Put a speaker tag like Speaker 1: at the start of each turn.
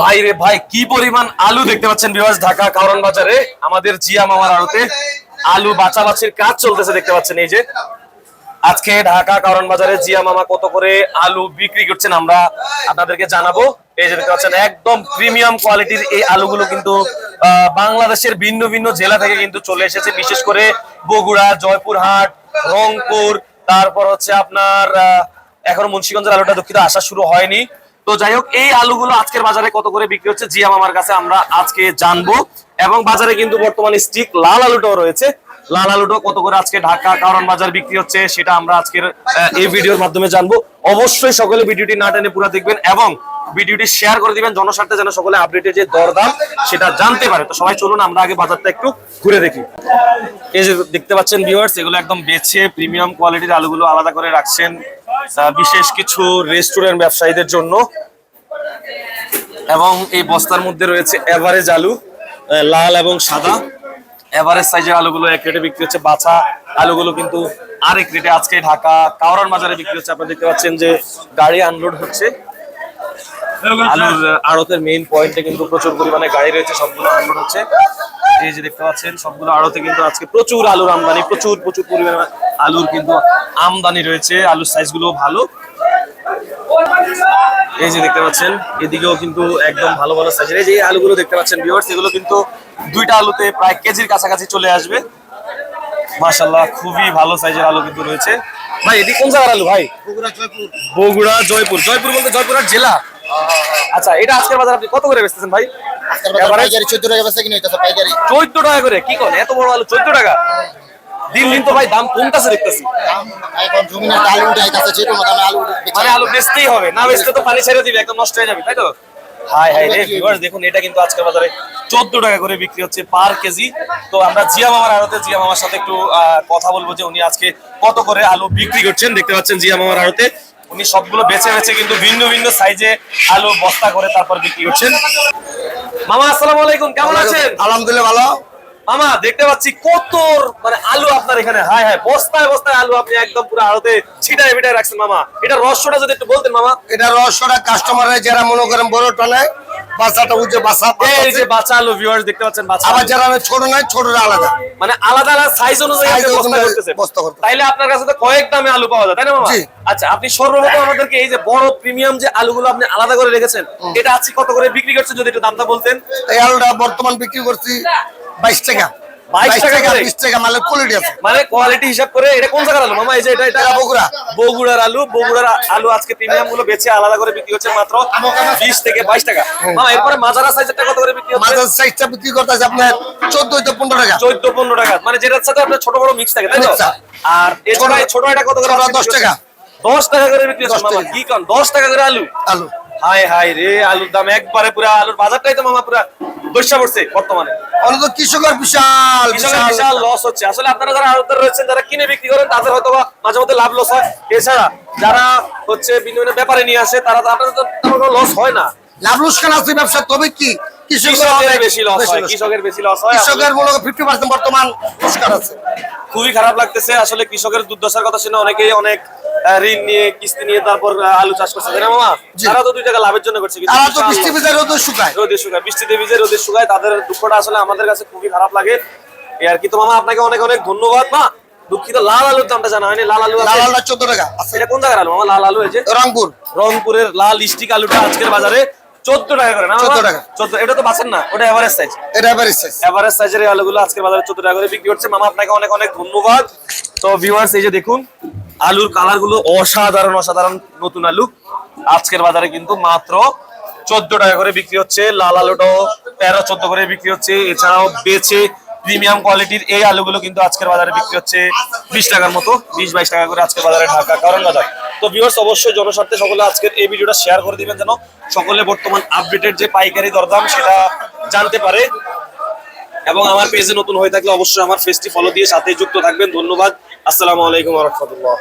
Speaker 1: ভাই রে ভাই, কি পরিমাণ আলু দেখতে পাচ্ছেন বিভাস ঢাকা কারণ বাজারে, আমাদের জিয়া মামার আড়তে আলু বাছাবাছির কাজ চলতেছে দেখতে পাচ্ছেন এই যে। আজকে ঢাকা কারণ বাজারে জিয়া মামা কত করে আলু বিক্রি করছেন আমরা আপনাদেরকে জানাব। এই যে দেখতে পাচ্ছেন, একদম প্রিমিয়াম কোয়ালিটির এই আলুগুলো কিন্তু বাংলাদেশের ভিন্ন ভিন্ন জেলা থেকে কিন্তু চলে এসেছে। বিশেষ করে বগুড়া, জয়পুরহাট, রংপুর, তারপর হচ্ছে আপনার এখন মুন্সিগঞ্জের আলুটা দুঃখিত আসা শুরু হয়নি। তো যাই হোক, এই আলুগুলো আজকের বাজারে কত করে বিক্রি হচ্ছে জিয়া মামার কাছে আমরা আজকে জানব। এবং বাজারে কিন্তু বর্তমানে স্টিক লাল আলুটাও রয়েছে। লাল আলুটাও কত করে আজকে ঢাকা কারণ বাজার বিক্রি হচ্ছে সেটা আমরা আজকের এই ভিডিওর মাধ্যমে জানব। অবশ্যই সকলে ভিডিওটি না টেনে পুরো দেখবেন এবং ভিডিওটি শেয়ার করে দিবেন জনস্বার্থে যেন সকলে আপডেটের যে দরদাম, সেটা জানতে পারে। তো সবাই চলুন, আমরা আগে বাজারটা একটু ঘুরে দেখি। এই যে দেখতে পাচ্ছেন ভিউয়ার্স এগুলো একদম বেছে প্রিমিয়াম কোয়ালিটির আলুগুলো আলাদা করে রাখছেন। বিশেষ কিছু রেস্টুরেন্ট ব্যবসায়ীদের জন্য। এবং এই বস্তার মধ্যে রয়েছে এভারেজ আলু লাল এবং সাদা। এভারেজ সাইজের আলুগুলো এক রেটে বিক্রি হচ্ছে। বাছা আলুগুলো কিন্তু আরেক রেটে আজকে ঢাকা কাওরান বাজারে বিক্রি হচ্ছে। আপনারা দেখতে পাচ্ছেন যে গাড়ি আনলোড হচ্ছে। আলুর আড়তের মেইন পয়েন্টে কিন্তু প্রচুর পরিমাণে গাড়ি রয়েছে, সবগুলো আনলোড হচ্ছে। এই যে দেখতে পাচ্ছেন, সবগুলো আড়তে কিন্তু আজকে প্রচুর আলুর আমদানি, প্রচুর প্রচুর পরিমাণে আলুর কিন্তু আমদানি রয়েছে আলুর সাইজগুলো ভালো। এই যে দেখতে পাচ্ছেন এদিকেও কিন্তু একদম ভালো ভালো সাইজের এই যে আলুগুলো দেখতে পাচ্ছেন ভিউয়ার্স এগুলো কিন্তু দুইটা আলুতে প্রায় কেজির কাছাকাছি চলে আসবে। মাশাল্লাহ খুবই ভালো সাইজের আলু কিন্তু রয়েছে। ভাই এদিক কোন জায়গার আলু ভাই? বগুড়া জয়পুর। জয়পুর বলতে জয়পুরহাট জেলা? আচ্ছা এটা আজকের বাজার আপনি কত করে বেচতেছেন ভাই?
Speaker 2: চোদ্দ টাকা
Speaker 1: করে? কি করেন এত বড় আলু চোদ্দ টাকা? দিন দিন তো ভাই দাম কমতেছে দেখতেছি।
Speaker 2: এখন জমিনের আলু উঠাইতেছে যে কোনো দামে আলু
Speaker 1: মানে আলু বেচতেই হবে না বেচলে তো পানি ছেড়ে দিবে একদম নষ্ট হয়ে যাবে তাই তো? হাই হাই রে ভিউয়ার্স দেখুন এটা কিন্তু আজকের বাজারে 14 টাকা করে বিক্রি হচ্ছে পার কেজি। তো আমরা জিয়া মামার আড়তে জিয়া মামার সাথে একটু কথা বলব যে উনি আজকে কত করে আলু বিক্রি করছেন দেখতে পাচ্ছেন জিয়া মামার আড়তে। উনি সবগুলো বেছে বেছে কিন্তু ভিন্ন ভিন্ন সাইজে আলু বস্তা করে তারপর বিক্রি করছেন। মামা আসসালামু আলাইকুম কেমন আছেন?
Speaker 2: আলহামদুলিল্লাহ ভালো।
Speaker 1: মামা দেখতে পাচ্ছি কত মানে আলু আপনার এখানে। হাই হাই বস্তায় বস্তায় আলু আপনি একদম পুরো আড়তে ছিটায় বিটায় রাখছেন মামা। এটা রহস্যটা যদি একটু বলতেন মামা।
Speaker 2: এটা রহস্যটা কাস্টমাররা যারা মনে করেন বড় টনে বাসাটা উঠে বাসা
Speaker 1: এই যে বাচ্চা আলু ভিউয়ার্স দেখতে পাচ্ছেন বাচ্চা
Speaker 2: আবার যারা ছোট নয় ছোটরা আলাদা।
Speaker 1: মানে আলাদা আলাদা সাইজ অনুযায়ী বস্তা
Speaker 2: অনুযায়ী
Speaker 1: করতেছেন
Speaker 2: বস্তা করতেছি।
Speaker 1: তাইলে আপনার কাছে তো কয়েক দামে আলু পাওয়া যায় তাই না মামা? আচ্ছা আপনি সর্বপ্রথম আমাদেরকে এই যে বড় প্রিমিয়াম যে আলুগুলো আপনি আলাদা করে রেখেছেন এটা আজকে কত করে বিক্রি করছেন যদি একটু দামটা বলতেন?
Speaker 2: এই আলুটা বর্তমান বিক্রি করছি বাইশ টাকা।
Speaker 1: 22 টাকা করে?
Speaker 2: বিশ টাকা মালের কোয়ালিটি আছে।
Speaker 1: মানে কোয়ালিটি হিসাব করে এটা কোন জায়গার আলু? মামা এই যে এটা এটা
Speaker 2: এটা বগুড়া।
Speaker 1: বগুড়ার আলু। বগুড়ার আলু আজকে প্রিমিয়ামগুলো বেচে আলাদা করে বিক্রি হচ্ছে মাত্র বিশ থেকে বাইশ টাকা। মামা এরপরে মাজারা সাইজেরটা কত করে বিক্রি হচ্ছে?
Speaker 2: সাইজটা বিক্রি করতে আছে আপনার চোদ্দ পনেরো টাকা।
Speaker 1: চোদ্দ পনেরো টাকা। মানে যেটার সাথে আপনার ছোট বড় মিক্স থাকে তাই তো? আর এছাড়া ছোট এটা কত করে
Speaker 2: দশ টাকা।
Speaker 1: দশ টাকা করে বিক্রি হচ্ছে মামা। কি কারণ দশ টাকা করে আলু?
Speaker 2: আলু।
Speaker 1: হাই হাই রে আলুর দাম একবারে পুরো আলুর বাজারটাই তো মামা পুরা দর্শা পড়ছে বর্তমানে।
Speaker 2: আলু তো কৃষকের বিশাল
Speaker 1: বিশাল লস হচ্ছে। আসলে আপনারা যারা আলুদার রয়েছেন যারা কিনে বিক্রি করেন তাদের হয়তো মাঝে মধ্যে লাভ লস হয়। এছাড়া যারা হচ্ছে বিভিন্ন ব্যাপারে নিয়ে আসে তারা তো আপনাদের তো তেমন লস হয় না।
Speaker 2: লাভ লোকসান আছে ব্যবসা তবে কি? কৃষকের ফিফটি পার্সেন্ট বর্তমান পুরস্কার আছে।
Speaker 1: খুবই খারাপ লাগতেছে। আসলে কৃষকের দুর্দশার কথা শুনে অনেকেই অনেক ঋণ নিয়ে কিস্তি নিয়ে তারপর আলু চাষ করছে। তাই না মামা? তারা তো দুই টাকা লাভের জন্য করছে কিন্তু
Speaker 2: তারা তো বৃষ্টি ভিজে রোদ শুকায়।
Speaker 1: রোদে শুকায়। বৃষ্টিতে ভিজে রোদে শুকায় তাদের দুঃখটা আসলে আমাদের কাছে খুবই খারাপ লাগে। এই আর কি তো মামা আপনাকে অনেক অনেক ধন্যবাদ মা। দুঃখিত লাল আলুর দামটা জানা হয়নি। লাল আলু
Speaker 2: লাল আলুটা চোদ্দ টাকা।
Speaker 1: এটা কোন জায়গার আলু মামা? লাল আলু হয়েছে
Speaker 2: রংপুর।
Speaker 1: রংপুরের লাল স্টিক আলুটা আজকের বাজারে। চোদ্দ টাকা করে না
Speaker 2: 14 টাকা।
Speaker 1: চোদ্দ এটা তো বাঁচেন না ওটা এভারেজ সাইজ
Speaker 2: এটা এবারে শেষ
Speaker 1: এভারেজ সাইজের আলুগুলো বাজারে টাকা করে বিক্রি হচ্ছে। মামা আপনাকে অনেক অনেক ধন্যবাদ। তো ভিউয়ার্স এই যে দেখুন আলুর কালারগুলো অসাধারণ অসাধারণ নতুন আলু। আজকের বাজারে কিন্তু মাত্র চোদ্দ টাকা করে বিক্রি হচ্ছে। লাল আলুটাও তেরো চোদ্দ করে বিক্রি হচ্ছে। এছাড়াও বেছে প্রিমিয়াম কোয়ালিটির এই আলুগুলো কিন্তু আজকের বাজারে বিক্রি হচ্ছে বিশ টাকার মতো। বিশ বাইশ টাকা করে আজকের বাজারে ঢাকা কারণ বাজার। তো ভিউয়ার্স অবশ্যই জনস্বার্থে সকলে আজকের এই ভিডিওটা শেয়ার করে দিবেন যেন সকলে বর্তমান আপডেটের যে পাইকারি দরদাম সেটা জানতে পারে। এবং আমার পেজে নতুন হয়ে থাকলে অবশ্যই আমার পেজটি ফলো দিয়ে সাথে যুক্ত থাকবেন। ধন্যবাদ। আসসালামু আলাইকুম রহমতুল্লাহ।